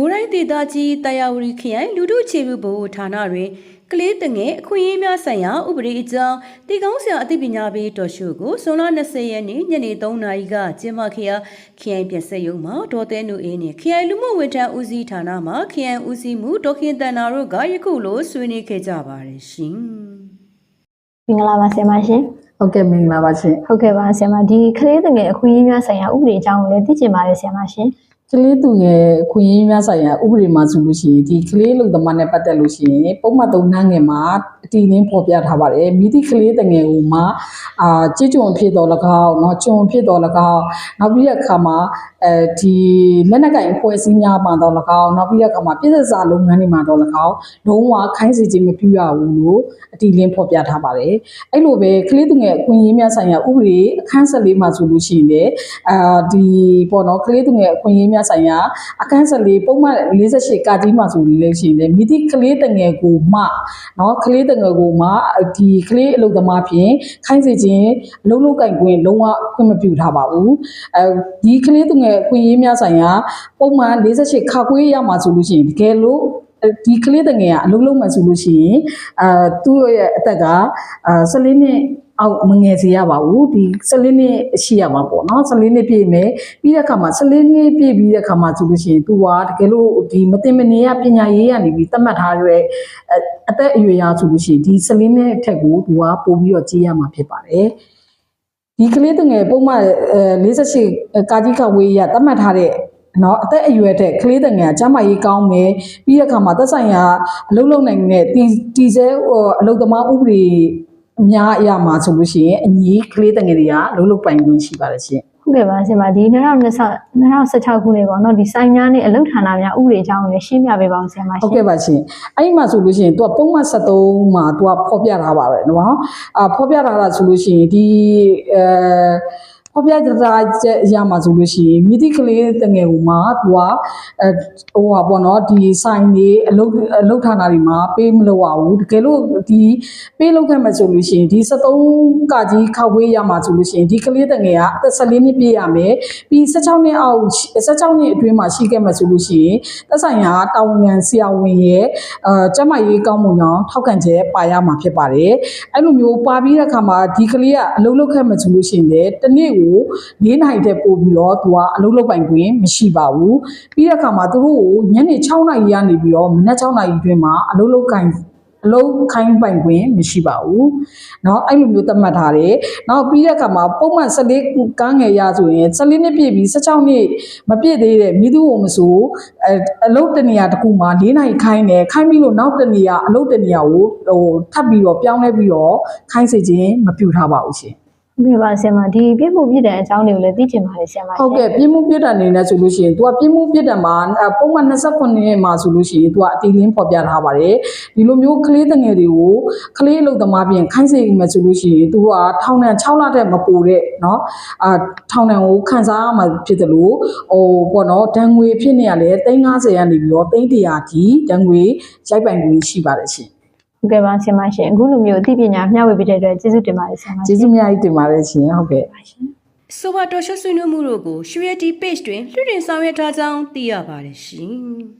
ကိုရိုင်းဒေတာကြီးတာယာဝတီခရိုင်လူထုခြေပြုဘို့ဌာနတွင်ကလေးတငယ်အခွင့်အရေးများဆိုင်ရာဥပဒေအကြောင်းတည်ကောင်းဆရာအသိပညာပေးတော်ရှုကိုဇွန်လ20ရက်နေ့ညနေ3နာရီကကျင်းပခဲ့ရာခရိုင်ပြည်ဆက်ရုံမှာဒေါ်သဲနုအေးနဲ့ခရိုင်လူမှုဝန်ထမ်းဦးစီးဌာနမှခရိုင်ဦးစီးမှုဒေါခင်တန်နာတို့ကယခုလိုဆွေးနွေးခဲ့ကြပါတယ်ရှင်။မင်္ဂလာပါဆရာမရှင်ဟုတ်ကဲ့မင်္ဂလာပါရှင်ဟုတ်ကဲ့ပါဆရာမဒီကလေးတငယ်အခွင့်အရေးများဆိုင်ရာဥပဒေအကြောင်းကိုလည်းသိချင်ပါတယ်ဆရာမရှင် ကလေးသူငယ်အခွင့်အရေးများဆိုင်ရာဥပဒေမှာဆိုလို့ရှိရင်ဒီကလေးလုံသမားနဲ့ပတ်သက်လို့ရှိရင်ပုံမှန်သုံးနှန်းငယ်မှာအတီးလင်းပေါ်ပြထားပါတယ်မိသည့်ကလေးတငယ်ကိုမှအာကြည်ကြုံဖြစ်တော်၎င်းเนาะကြုံဖြစ်တော်၎င်းနောက်ပြီးတဲ့အခါမှာ အဲဒီလက်နက်ကင်အဖွဲ့အစည်းများမှာတော့၎င်းနောက်ပြီးတော့ကမှပြည်သက်စာလုပ်ငန်းတွေမှာတော့၎င်းလုံးဝခိုင်းစေခြင်းမပြုရဘူးလို့အတိလင်းဖော်ပြထားပါတယ်အဲ့လိုပဲကလေးသူငယ်အခွင့်အရေးများဆိုင်ရာဥပဒေအခန်း14မှာဆိုလို့ရှိရင်လေအာဒီပေါ့နော်ကလေးသူငယ်အခွင့်အရေးများဆိုင်ရာအခန်း14ပုံမှန်48ကတိမှာဆိုလို့ရှိရင်လေမိသည့်ကလေးသူငယ်ကိုမှနော်ကလေးသူငယ်ကိုမှဒီကလေးအလုပ်သမားဖြင့်ခိုင်းစေခြင်းလုံးလုံးကင်ကွင်းလုံးဝခွင့်မပြုထားပါဘူးအဲဒီကလေးသူငယ်အခွင့်အရေးများဆိုင်ရာပုံမှန်48ခါခွေးရမှာဆိုလို့ရှိရင်တကယ်လို့ဒီကလေးတငယ်ကအလုံးလုံးမှဆိုလို့ရှိရင်အာသူ့ရဲ့အသက်ကအာ14နှစ်အောက်မငယ်စေရပါဘူးဒီ14နှစ်ရှိရမှာပေါ့နော်14နှစ်ပြည့်မယ်ပြီးတဲ့အခါမှာ14နှစ်ပြည့်ပြီးတဲ့အခါမှာဆိုလို့ရှိရင်သူကတကယ်လို့ဒီမတင်မနေရပညာရေးရနေပြီးသတ်မှတ်ထားတဲ့အသက်အရွယ်ရဆိုလို့ရှိရင်ဒီ14နှစ်အထက်ကိုသူကပို့ပြီးတော့ကြီးရမှာဖြစ်ပါတယ် ဒီကလေးတငယ်ပုံမှန်အဲ48ကာကြီးကဝေးရသတ်မှတ်ထားတဲ့နော်အသက်အရွယ်တဲ့ကလေးတငယ်ကကျန်းမာရေးကောင်းမယ်ပြီးတဲ့အခါမှာသက်ဆိုင်ရာအလုပ်လုပ်နိုင်တဲ့တီတီဆဲဟိုအလုပ်သမားဥပဒေအများအရာမှာဆိုလို့ရှိရင်အညီကလေးတငယ်တွေကအလုပ်လုပ်ပိုင်ခွင့်ရှိပါတယ်ရှင် ဟုတ်ကဲ့ပါဆရာမဒီ2020 2016ခုနှစ်ပေါ့နော်ဒီဆိုင်များနဲ့အလုပ်ဌာနများဥပဒေအကြောင်းကိုလည်းရှင်းပြပေးပါအောင်ဆရာမရှင်ဟုတ်ကဲ့ပါရှင်အဲ့ဒီမှာဆိုလို့ရှိရင် तू ကပုံမှန်73မှာ तू ကဖော်ပြထားပါပဲနော်အာဖော်ပြထားတာဆိုလို့ရှိရင်ဒီအဲ ဖော်ပြထားတဲ့အရာမှာဆိုလို့ရှိရင်မိသည့်ကလေးတငယ်ကိုမှ तू ကအဲဟိုပါပေါ့နော်ဒီဆိုင်တွေအလုပ်အလုပ်ဌာနတွေမှာပေးမလို့ရဘူးတကယ်လို့ဒီပေးလုပ်ခဲ့မှဆိုလို့ရှိရင်ဒီ73ကကြီးခောက်ဝေးရမှာဆိုလို့ရှိရင်ဒီကလေးတငယ်ကအသက်14နှစ်ပြည့်ရမယ်ပြီး16နှစ်အောက်16နှစ်အတွင်းမှာရှိခဲ့မှဆိုလို့ရှိရင်သက်ဆိုင်ရာတာဝန်ခံဆရာဝန်ရဲ့အဲကျန်းမာရေးကောင်းမှုကြောင့်ထောက်ခံချက်ပါရမှာဖြစ်ပါတယ်အဲ့လိုမျိုးပါပြီးတဲ့အခါမှာဒီကလေးကအလုပ်လုပ်ခဲ့မှဆိုလို့ရှိရင်လေတစ်နေ့ကိုတွေကို၄နိုင်တဲ့ပို့ပြီးတော့သူကအလုပ်လုပ်ပိုင်ခွင့်မရှိပါဘူးပြီးတဲ့အခါမှာသူတို့ကိုညနေ6နိုင်ကနေပြီးတော့မနက်6နိုင်အတွင်းမှာအလုပ်လုပ်ကိုင်အလုံးခိုင်းပိုင်ခွင့်မရှိပါဘူး။နောက်အဲ့လိုမျိုးသတ်မှတ်ထားတယ်။နောက်ပြီးတဲ့အခါမှာပုံမှန်14ကန်းငယ်ရဆိုရင်14နှစ်ပြည့်ပြီး16နှစ်မပြည့်သေးတဲ့မိသူကိုမဆိုအအလုံးတနေရာတစ်ခုမှာ၄နိုင်ခိုင်းတယ်။ခိုင်းပြီးလို့နောက်တနေရာအလုံးတနေရာကိုဟိုထပ်ပြီးတော့ပြောင်းလဲပြီးတော့ခိုင်းစေခြင်းမပြုထားပါဘူးရှင်။ ဟုတ်ကဲ့ပါဆရာမဒီပြည့်မှုပြည့်တဲ့အကြောင်းတွေကိုလည်းသိချင်ပါတယ်ဆရာမရှင် ဟုတ်ကဲ့ပြင်းမှုပြစ်ဒဏ်နေနဲ့ဆိုလို့ရှိရင် तू ကပြင်းမှုပြစ်ဒဏ်မှာအဲပုံမှန်29နှစ်မှာဆိုလို့ရှိရင် तू ကအတီလင်းဖော်ပြထားပါတယ်ဒီလိုမျိုးကလေးတငယ်တွေကိုကလေးအလုပ်သမားပြင်ခိုင်းစေမယ်ဆိုလို့ရှိရင် तू ကထောင်ဒဏ်6လတဲ့မပိုတဲ့เนาะအာထောင်ဒဏ်ကိုခံစားရမှာဖြစ်တယ်လို့ဟိုပေါ့နော်ဒဏ်ငွေဖြစ်နေရလဲ350ရနေပြီးတော့300တီဒဏ်ငွေရိုက်ပိုင်ခွင့်ရှိပါတယ်ရှင် ဟုတ်ကဲ့ပါဆရာမရှင်အခုလိုမျိုးအသိပညာမျှဝေပေးတဲ့အတွက်ကျေးဇူးတင်ပါတယ်ဆရာမရှင်ကျေးဇူးအများကြီးတင်ပါတယ်ရှင်ဟုတ်ကဲ့ဆိုပါတော်ရှုဆွေးနွေးမှုတို့ကို Surety Page တွင်လွှင့်တင်ဆောင်ရွက်ထားကြောင်းသိရပါတယ်ရှင်။